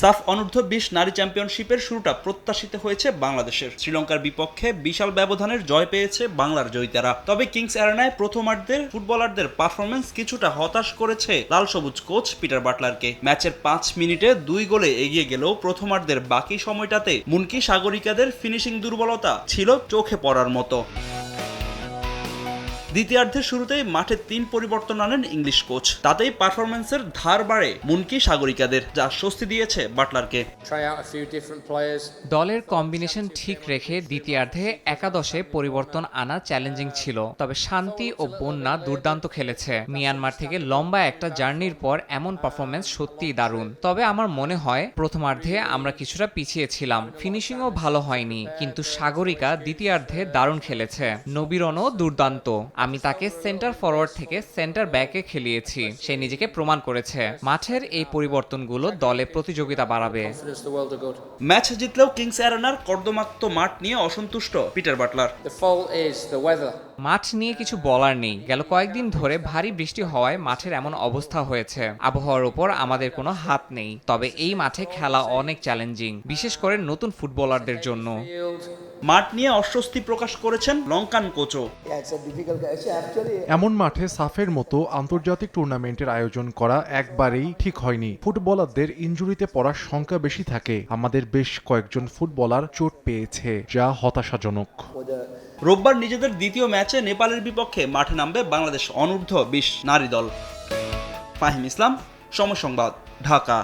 সাফ অনূর্ধ্ব বিশ নারী চ্যাম্পিয়নশিপের শুরুটা প্রত্যাশিত হয়েছে বাংলাদেশের। শ্রীলঙ্কার বিপক্ষে বিশাল ব্যবধানের জয় পেয়েছে বাংলার জয়িতারা। তবে কিংস অ্যারেনায় প্রথমার্ধের ফুটবলারদের পারফরমেন্স কিছুটা হতাশ করেছে লাল সবুজ কোচ পিটার বাটলারকে। ম্যাচের পাঁচ মিনিটে দুই গোলে এগিয়ে গেলেও প্রথমার্ধের বাকি সময়টাতে মুনকি সাগরিকাদের ফিনিশিং দুর্বলতা ছিল চোখে পড়ার মতো। দ্বিতীয়ার্ধের শুরুতেই মাঠে তিন পরিবর্তন আনেন ইংলিশ কোচ। তাতেই পারফরমেন্সের ধার বাড়ে মুনকি সাগরিকাদের যা স্বস্তি দিয়েছে বাটলারকে. দলের কম্বিনেশন ঠিক রেখে দ্বিতীয়ার্ধে একাদশে পরিবর্তন আনা চ্যালেঞ্জিং ছিল তবে শান্তি ও বন্যা দুর্দান্ত খেলেছে। মিয়ানমার থেকে লম্বা একটা জার্নির পর এমন পারফরমেন্স সত্যিই দারুণ। তবে আমার মনে হয় প্রথমার্ধে আমরা কিছুটা পিছিয়ে ছিলাম। ফিনিশিংও ভালো হয়নি কিন্তু সাগরিকা দ্বিতীয়ার্ধে দারুণ খেলেছে। নবীরনও দুর্দান্ত। আমি তাকে সেন্টার ফরওয়ার্ড থেকে সেন্টার ব্যাকে খেলিয়েছি। সে নিজেকে প্রমাণ করেছে। মাঠের এই পরিবর্তনগুলো দলে প্রতিযোগিতা বাড়াবে. ম্যাচ জিতলেও কিংস অ্যারেনার কর্দমাক্ত মাঠ নিয়ে অসন্তুষ্ট পিটার বাটলার. মাঠ নিয়ে কিছু বলার নেই। গেল কয়েকদিন ধরে ভারী বৃষ্টি হওয়ায় মাঠের এমন অবস্থা হয়েছে। আবহাওয়ার উপর আমাদের কোনো হাত নেই। তবে এই মাঠে খেলা অনেক চ্যালেঞ্জিং বিশেষ করে নতুন ফুটবলারদের জন্য। মাঠ নিয়ে অস্বস্তি প্রকাশ করেছেন লঙ্কান কোচও। Actually, এমন মাঠে সাফের মতো আন্তর্জাতিক টুর্নামেন্টের আয়োজন করা একবারেই ঠিক হয়নি। ফুটবলারদের ইনজুরিতে পড়ার সংখ্যা বেশি থাকে। আমাদের বেশ কয়েকজন ফুটবলার চোট পেয়েছে যা হতাশাজনক। রোববার নিজেদের দ্বিতীয় ম্যাচে নেপালের বিপক্ষে মাঠে নামবে বাংলাদেশ অনূর্ধ্ব বিশ নারী দল। ফাহিম ইসলাম সময় সংবাদ ঢাকা।